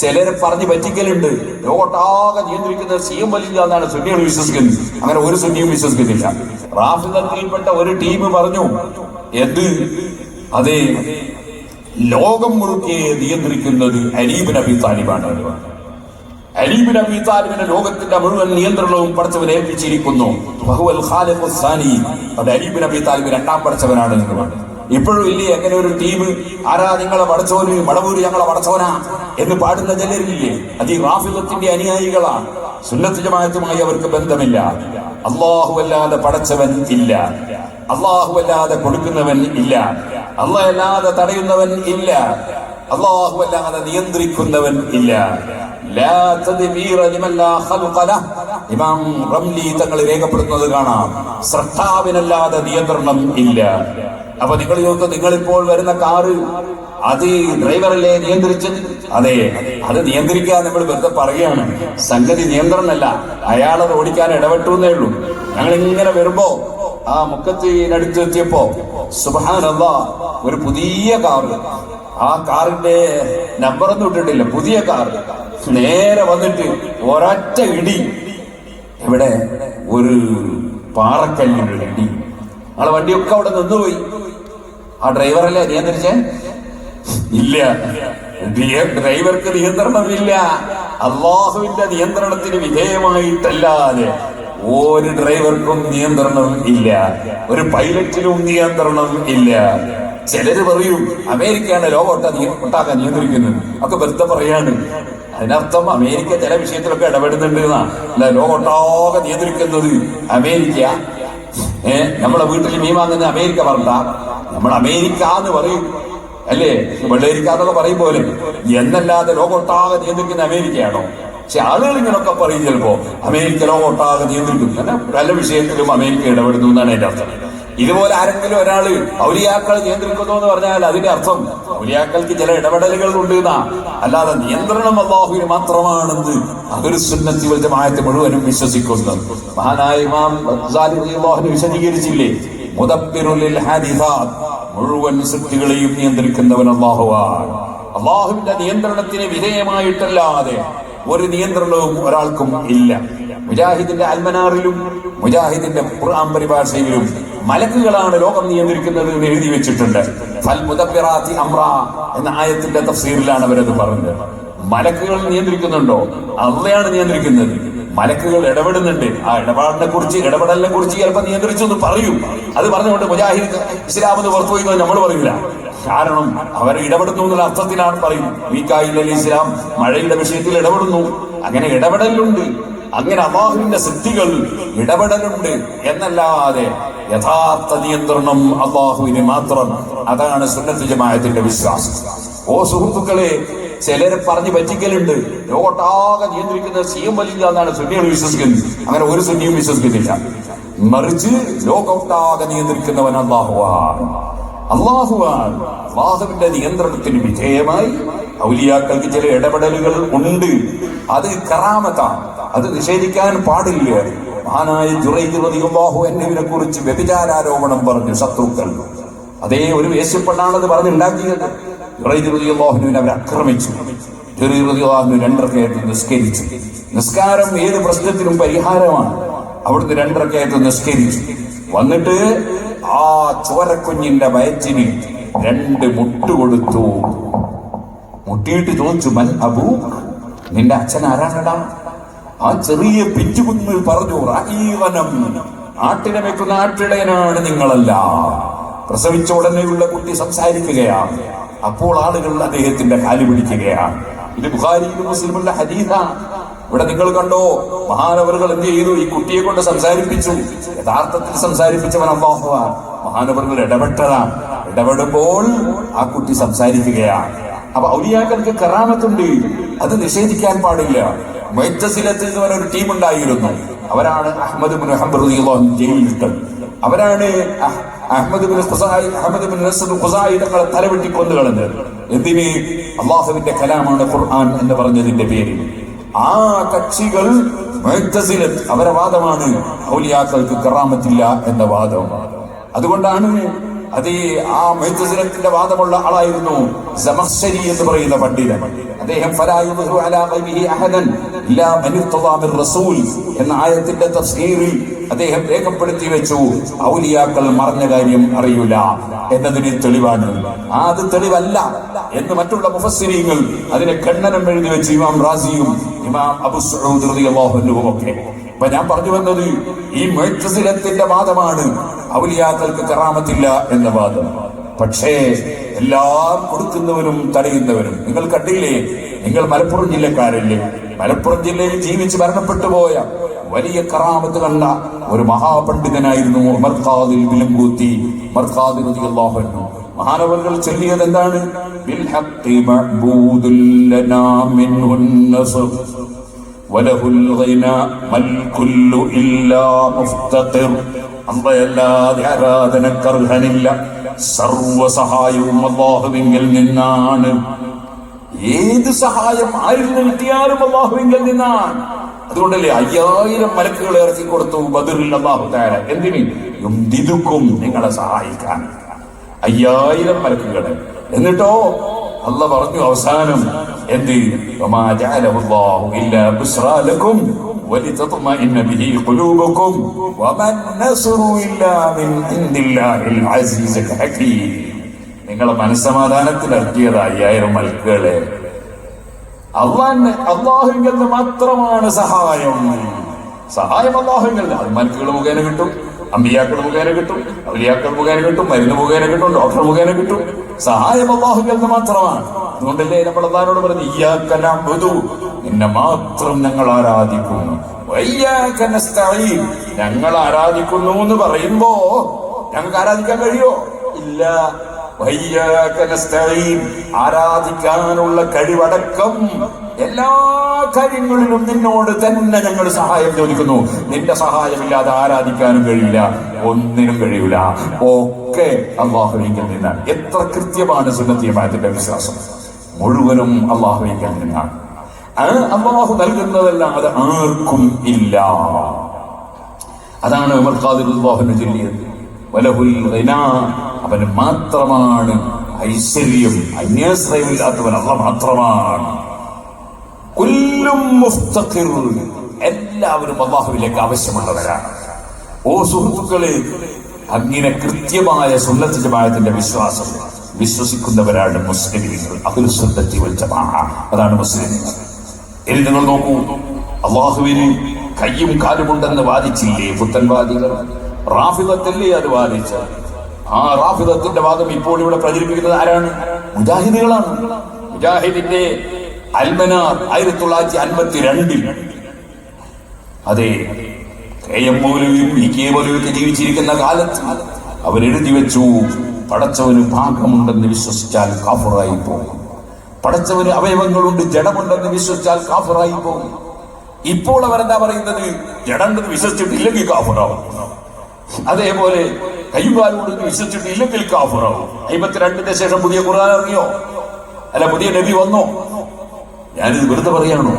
ചിലരെ പറഞ്ഞ് പറ്റിക്കലുണ്ട്. ലോകത്താകെ നിയന്ത്രിക്കുന്ന സി എം വലിയ എന്നാണ് സുന്നികൾ വിശ്വസിക്കുന്നത്. അങ്ങനെ ഒരു സുന്നിയും വിശ്വസിക്കുന്നില്ല. റാഫിദത്തിൽപ്പെട്ട ഒരു ടീം പറഞ്ഞു എന്ത്? അതെ ലോകം മുഴുക്കെ നിയന്ത്രിക്കുന്നത് അലീബ് നബി താലിബാണ്. അലീബ് നബി താലിബിന്റെ ലോകത്തിന്റെ മുഴുവൻ നിയന്ത്രണവും പടച്ചവൻ ഏൽപ്പിച്ചിരിക്കുന്നു. ബഹുവൽ ഖാലിഖു സാനി. അത് അലീബ് നബി താലിബ് രണ്ടാം പടച്ചവനാണ് എന്ന് പറഞ്ഞു. ഇപ്പോഴും ഇല്ലേ? അങ്ങനെ ഒരു ടീം ആരാ നിങ്ങളെ വടച്ചോന്? മടവൂര് ഞങ്ങളെ വടച്ചോനാ? എന്ന് പാടുന്ന ചിലരില്ലേ അത് ഈ റാഫിദത്തിന്റെ അനുയായികളാണ്. സുന്നത്ത് അവർക്ക് ബന്ധമില്ല. അള്ളാഹു അല്ലാതെ പടച്ചവൻ ഇല്ല. അള്ളാഹു അല്ലാതെ കൊടുക്കുന്നവൻ ഇല്ല. അള്ളാഹ് അല്ലാതെ തടയുന്നവൻ ഇല്ല. അള്ളാഹു അല്ലാതെ നിയന്ത്രിക്കുന്നവൻ ഇല്ല. ഇമാം റംലി തങ്ങൾ രേഖപ്പെടുത്തുന്നത് കാണാം. സൃഷ്ടാവിനല്ലാതെ നിയന്ത്രണം ഇല്ല. അപ്പൊ നിങ്ങൾ ചോദിക്കും നിങ്ങളിപ്പോൾ വരുന്ന കാറ് അത് ഡ്രൈവറല്ലേ നിയന്ത്രിച്ച് അതെ. അത് നിയന്ത്രിക്കാൻ നമ്മൾ വെറുതെ പറയുകയാണ്. സംഗതി നിയന്ത്രണമല്ല. അയാളത് ഓടിക്കാൻ ഇടപെട്ടു എന്നേ ഉള്ളൂ. ഞങ്ങൾ ഇങ്ങനെ വരുമ്പോ ആ മുക്കത്തിനടുത്ത് എത്തിയപ്പോ സുബാനല്ല ഒരു പുതിയ കാറ്. ആ കാറിന്റെ നമ്പറൊന്നും ഇട്ടിട്ടില്ല. പുതിയ കാർ നേരെ വന്നിട്ട് ഒരൊറ്റ ഇടി. ഇവിടെ ഒരു പാറക്കല്ലിന്റെ ഇടി. ആളെ വണ്ടിയൊക്കെ അവിടെ നിന്നുപോയി. ആ ഡ്രൈവറല്ലേ നിയന്ത്രിച്ചേ? ഇല്ല. ഡ്രൈവർക്ക് നിയന്ത്രണമില്ല. അള്ളാഹുവിന്റെ നിയന്ത്രണത്തിന് വിധേയമായിട്ടല്ലാതെ ഒരു ഡ്രൈവർക്കും നിയന്ത്രണം ഇല്ല. ഒരു പൈലറ്റിനും നിയന്ത്രണം ഇല്ല. ചിലര് പറയും അമേരിക്കയാണ് ലോകോട്ട ഒട്ടാക്കാൻ നിയന്ത്രിക്കുന്നത്. ഒക്കെ വെറുതെ പറയാണ്. അതിനർത്ഥം അമേരിക്ക ചില വിഷയത്തിലൊക്കെ ഇടപെടുന്നുണ്ട് എന്നാ. അല്ല ലോകോട്ടാകെ നിയന്ത്രിക്കുന്നത് അമേരിക്ക ഏഹ് നമ്മളെ വീട്ടിൽ മീൻ വാങ്ങുന്ന അമേരിക്ക പറഞ്ഞ നമ്മൾ അമേരിക്ക എന്ന് പറയും. അല്ലേ? വെള്ളരിക്ക എന്നൊക്കെ പറയും പോലെ. എന്നല്ലാതെ ലോകൊട്ടാകെ നിയന്ത്രിക്കുന്ന അമേരിക്കയാണോ? പക്ഷെ ആളുകൾ ഇങ്ങനൊക്കെ പറയും ചിലപ്പോ അമേരിക്ക ലോകൊട്ടാകെ നിയന്ത്രിക്കുന്നു. പല വിഷയത്തിലും അമേരിക്ക ഇടപെടുന്നു എന്നാണ് എന്റെ അർത്ഥം. ഇതുപോലെ ആരെങ്കിലും ഒരാൾ ഔലിയാക്കൾ നിയന്ത്രിക്കുന്നു എന്ന് പറഞ്ഞാൽ അതിന്റെ അർത്ഥം ഔലിയാക്കൾക്ക് ചില ഇടപെടലുകൾ ഉണ്ട് എന്നാ. അല്ലാതെ നിയന്ത്രണം അള്ളാഹുവിന് മാത്രമാണെന്ന് അതൊരു സുന്നത്തി വലുതമായത്തെ മുഴുവനും വിശ്വസിക്കുന്നു. മഹാനായ ഇമാം വിശദീകരിച്ചില്ലേ? മുദബ്ബിറുൽ ഹാദിസാത്ത് മുഴുവൻ സൃഷ്ടികളെയും നിയന്ത്രിക്കുന്നവൻ അള്ളാഹുവാൻ അള്ളാഹുവിന്റെ നിയന്ത്രണത്തിന് വിധേയമായിട്ടല്ലാതെ ഒരു നിയന്ത്രണവും ഒരാൾക്കും ഇല്ല. മുജാഹിദിന്റെ അൽമനാറിലും മുജാഹിദിന്റെ ഖുർആൻ പരിഭാഷയിലും മലക്കുകളാണ് ലോകം നിയന്ത്രിക്കുന്നത് എന്ന് എഴുതി വെച്ചിട്ടുണ്ട്. ഫൽ മുദബ്ബിറാത്തി അമ്ര എന്ന ആയത്തിന്റെ തഫ്സീറിലാണ് അവരത് പറഞ്ഞത്. മലക്കുകൾ നിയന്ത്രിക്കുന്നുണ്ടോ? അള്ളയാണ് നിയന്ത്രിക്കുന്നത്. മലക്കുകൾ ഇടപെടുന്നുണ്ട്. ആ ഇടപാടിനെ കുറിച്ച് ഇടപെടലിനെ കുറിച്ച് ചിലപ്പോൾ നിയന്ത്രിച്ചു എന്ന് പറയും. അത് പറഞ്ഞുകൊണ്ട് മുജാഹിദ് ഇസ്ലാം എന്ന് പുറത്തു നമ്മൾ പറയില്ല കാരണം അവർ ഇടപെടുന്നു എന്നുള്ള അർത്ഥത്തിലാണ് പറയും മീക്കായിൽ അലി ഇസ്ലാം മഴയുടെ വിഷയത്തിൽ ഇടപെടുന്നു. അങ്ങനെ ഇടപെടലുണ്ട്. അങ്ങനെ അള്ളാഹുവിന്റെ സിദ്ധികൾ ഇടപെടലുണ്ട് എന്നല്ലാതെ യഥാർത്ഥ നിയന്ത്രണം അള്ളാഹുവിന് മാത്രം. അതാണ് സുന്നത്ത് ജമാഅത്തിന്റെ വിശ്വാസം. ഓ സുഹൃത്തുക്കളെ ചിലരെ പറഞ്ഞു പറ്റിക്കലുണ്ട്. ലോകത്താകെ നിയന്ത്രിക്കുന്ന സി എം വലിയ എന്നാണ് സുന്നികൾ വിശ്വസിക്കുന്നത് അങ്ങനെ ഒരു സുന്നിയും വിശ്വസിക്കുന്നില്ല. മറിച്ച് ലോകത്താകെ നിയന്ത്രിക്കുന്നവൻ അള്ളാഹുവാണ്. അള്ളാഹുവാണ്. അള്ളാഹുവിന്റെ നിയന്ത്രണത്തിന് വിധേയമായി ഔലിയാക്കൾക്ക് ചില ഇടപെടലുകൾ ഉണ്ട്. അത് കറാമത്താണ്. അത് നിഷേധിക്കാൻ പാടില്ല. മഹാനായ ജുറൈദ് എന്നിവരെ കുറിച്ച് വ്യഭിചാരോപണം പറഞ്ഞു ശത്രുക്കൾ. അതേ ഒരു വേശ്യപ്പെട്ടാണത് പറഞ്ഞുണ്ടാക്കിയത് അവർ ആക്രമിച്ചു. റളിയല്ലാഹു രണ്ടരക്കയത്ത് നിസ്കരിച്ചു. നിസ്കാരം ഏത് പ്രശ്നത്തിനും പരിഹാരമാണ്. അവിടുന്ന് രണ്ടരക്കയത്ത് നിസ്കരിച്ചു. വന്നിട്ട് ആ ചോരക്കുഞ്ഞിന്റെ വയറ്റിന് രണ്ട് മുട്ട് കൊടുത്തു. മുട്ടിയിട്ട് ചോദിച്ചു മൻ അബൂ നിന്റെ അച്ഛൻ ആരാണടാ? ആ ചെറിയ പിറ്റുകുഞ്ഞ് പറഞ്ഞു റാഹീവനം ആട്ടിനെ വെക്കുന്ന ആട്ടിടയനാണ് നിങ്ങളല്ല. പ്രസവിച്ച ഉടനെയുള്ള കുട്ടി സംസാരിക്കുകയാണ്. അപ്പോൾ ആളുകൾ അദ്ദേഹത്തിന്റെ കാലി പിടിക്കുകയാണ്. ഇത് ബുഹാരിയിലും മുസ്ലിമുള്ള ഹദീസാണ്. ഇവിടെ നിങ്ങൾ കണ്ടോ മഹാനവറുകൾ എന്ത് ചെയ്തു? ഈ കുട്ടിയെ കൊണ്ട് സംസാരിപ്പിച്ചു. യഥാർത്ഥത്തിൽ സംസാരിപ്പിച്ചവൻ അള്ളാഹുവാൻ മഹാനവറുകൾ ഇടപെട്ടതാണ്. ഇടപെടുമ്പോൾ ആ കുട്ടി സംസാരിക്കുകയാണ്. അപ്പൊ ഔലിയാക്കൾക്ക് കറാമത്തുണ്ട്. അത് നിഷേധിക്കാൻ പാടില്ല. മൈത്തസിലത്തിൽ നിന്ന് ഒരു ടീം ഉണ്ടായിരുന്നു അവരാണ് അഹമ്മദ് മുൻ അഹമ്മദ് ജയിലിലിട്ടത് അവരാണ് അഹമ്മദ് ബിൻ അഹമ്മദ് ബിൻ ഖുസായി തങ്ങളെ തലവെട്ടി കൊന്നു കളഞ്ഞത് എന്തിന്? അള്ളാഹുവിന്റെ കലാമാണ് ഖുർആൻ എന്ന് പറഞ്ഞതിന്റെ പേരിൽ. ആ കക്ഷികൾ അവരെ വാദമാണ്. ഔലിയാക്കൾക്ക് കറാമത്തില്ല എന്ന വാദം. അതുകൊണ്ടാണ് അത് ആ മൈത്തസിലത്തിന്റെ വാദമുള്ള ആളായിരുന്നു സമസ്സരി എന്ന് പറയുന്ന പണ്ഡിതൻ. അദ്ദേഹം ഫലാ അലാ ഖൈബിഹി അഹദൻ ലാ മൻ ഇർത്തദാ മിർ റസൂൽ എന്ന ആയത്തിന്റെ തഫ്സീറിൽ അദ്ദേഹം രേഖപ്പെടുത്തി വെച്ചു. ഔലിയാക്കൾ മറഞ്ഞ കാര്യം അറിയൂല. എന്നതിന് തെളിവാണ്. ആ അത് തെളിവല്ല എന്ന് മറ്റുള്ള മുഫസ്സിരീങ്ങൾ അതിനെ ഖണ്ഡനം എഴുതി വെച്ച് ഇമാം റാസിയും ഇമാം അബു അൻഹു ഒക്കെ അപ്പൊ ഞാൻ പറഞ്ഞു വന്നത് ഈ മുഅ്തസിലത്തിന്റെ വാദമാണ്. ഔലിയാക്കൾക്ക് കറാമത്തില്ല എന്ന വാദം. പക്ഷേ എല്ലാം കൊടുക്കുന്നവരും തടയുന്നവരും. നിങ്ങൾ കണ്ടില്ലേ? നിങ്ങൾ മലപ്പുറം ജില്ലക്കാരല്ലേ? മലപ്പുറം ജില്ലയിൽ ജീവിച്ച് മരണപ്പെട്ടു പോയ വലിയ കറാമത്ത് കണ്ട ഒരു മഹാപണ്ഡിതനായിരുന്നു ഉമർ ഖാദിൽ ഉമർ അള്ളാഹു മഹാനവകൾ ചൊല്ലിയത് എന്താണ്? ബിൽ ഹഖ് മഅബൂദുൽ ലനാ വലഹുൽ മൽകുല്ലു ഇല്ലാ മുഫ്തഖിർ അമ്പയല്ലാതെ ആരാധനക്കർഹനില്ല സർവസഹായവും അള്ളാഹുവിങ്കിൽ നിന്നാണ് ഏത് സഹായം ആയിരുന്നു കിട്ടിയാലും അള്ളാഹുവിങ്കിൽ നിന്നാണ് അതുകൊണ്ടല്ലേ അയ്യായിരം മലക്കുകൾ ഇറക്കി കൊടുത്തു ബദറിൽ അള്ളാഹു താര എന്തിന്? എന്തിതുക്കും നിങ്ങളെ സഹായിക്കാൻ. അയ്യായിരം മലക്കുകൾ. എന്നിട്ടോ? അല്ല പറഞ്ഞു അവസാനം എന്ത് നിങ്ങളെ മനസ്സമാധാനത്തിൽ ഇറക്കിയത് അയ്യായിരം മൽക്കുകളെ. അള്ളാന്റെ അള്ളാഹുങ്കിൽ മാത്രമാണ് സഹായം. സഹായം അള്ളാഹുങ്കിൽ അത് മൽക്കുകൾ മുഖേന കിട്ടും അമ്പിയാക്കൾ മുഖേന കിട്ടും അവലിയാക്കൾ മുഖേന കിട്ടും മരുന്ന് മുഖേന കിട്ടും ഡോക്ടർ മുഖേന കിട്ടും. സഹായം അള്ളാഹുങ്കിൽ മാത്രമാണ്. അതുകൊണ്ടല്ലേ നമ്മൾ പറഞ്ഞു പറഞ്ഞു ബുധു നിന്നെ മാത്രം ഞങ്ങൾ ആരാധിക്കുന്നു ഞങ്ങൾ ആരാധിക്കുന്നു എന്ന് പറയുമ്പോ ഞങ്ങൾക്ക് ആരാധിക്കാൻ കഴിയോ ഇല്ല. ആരാധിക്കാനുള്ള കഴിവടക്കം എല്ലാ കാര്യങ്ങളിലും നിന്നോട് തന്നെ ഞങ്ങൾ സഹായം ചോദിക്കുന്നു. നിന്റെ സഹായമില്ലാതെ ആരാധിക്കാനും കഴിയില്ല ഒന്നിനും കഴിയില്ല. ഒക്കെ അള്ളാഹുവിങ്കിൽ നിന്ന്. എത്ര കൃത്യമാണ് സുന്നത്തിയമായത്തിന്റെ വിശ്വാസം? മുഴുവനും അള്ളാഹുവിങ്കിൽ നിന്നാണ്. അള്ളാഹു നൽകുന്നതല്ലാതെ ആർക്കും ഇല്ല. അതാണ് ഉമർ വലഹുൽ അവന് മാത്രമാണ് ഐശ്വര്യം. അന്യാശ്രയമില്ലാത്തവൻ അല്ല മാത്രമാണ്. കുല്ലും എല്ലാവരും അള്ളാഹുവിലേക്ക് ആവശ്യമുള്ളവരാണ്. ഓ സുഹൃത്തുക്കളെ അങ്ങനെ കൃത്യമായ സുന്നത്ത് ജമാഅത്തിന്റെ വിശ്വാസം വിശ്വസിക്കുന്നവരാണ് മുസ്ലിമീങ്ങൾ. അതിൽ സുന്നത്തി അതാണ് മുസ്ലിം. ഇനി നിങ്ങൾ നോക്കൂ അള്ളാഹുവിന് കയ്യും കാലുമുണ്ടെന്ന് വാദിച്ചില്ലേ പുത്തൻവാദികൾ? റാഫിദത്തല്ലേ അത് വാദിച്ച ആ റാഫിദത്തിന്റെ വാദം ഇപ്പോൾ ഇവിടെ പ്രചരിപ്പിക്കുന്നത് ആരാണ്? മുജാഹിദുകളാണ്. മുജാഹിദിന്റെ അൽമനാർ ആയിരത്തി തൊള്ളായിരത്തി അൻപത്തി രണ്ടിൽ അതെ കെ എം മൗലവിയും ഇ കെ മൗലവിയൊക്കെ ജീവിച്ചിരിക്കുന്ന കാലത്ത് അവരെഴുതി വെച്ചു പടച്ചവന് ഭാഗമുണ്ടെന്ന് വിശ്വസിച്ചാൽ കാഫറായി പോകും. പടച്ചവന് അവയവങ്ങളുണ്ട് ജഡമുണ്ടെന്ന് വിശ്വസിച്ചാൽ കാഫറായി പോകും. ഇപ്പോൾ അവരെന്താ പറയുന്നത്? ജഡമുണ്ടെന്ന് വിശ്വസിച്ചിട്ടില്ലെങ്കിൽ കാഫറാവും. അതേപോലെ കൈകാലുണ്ടെന്ന് വിശ്വസിച്ചിട്ടില്ലെങ്കിൽ കാഫറാവും. അമ്പത്തിരണ്ടിന്റെ ശേഷം പുതിയ ഖുർആൻ ഇറങ്ങിയോ? അല്ല പുതിയ നബി വന്നോ? ഞാനിത് വെറുതെ പറയാണോ.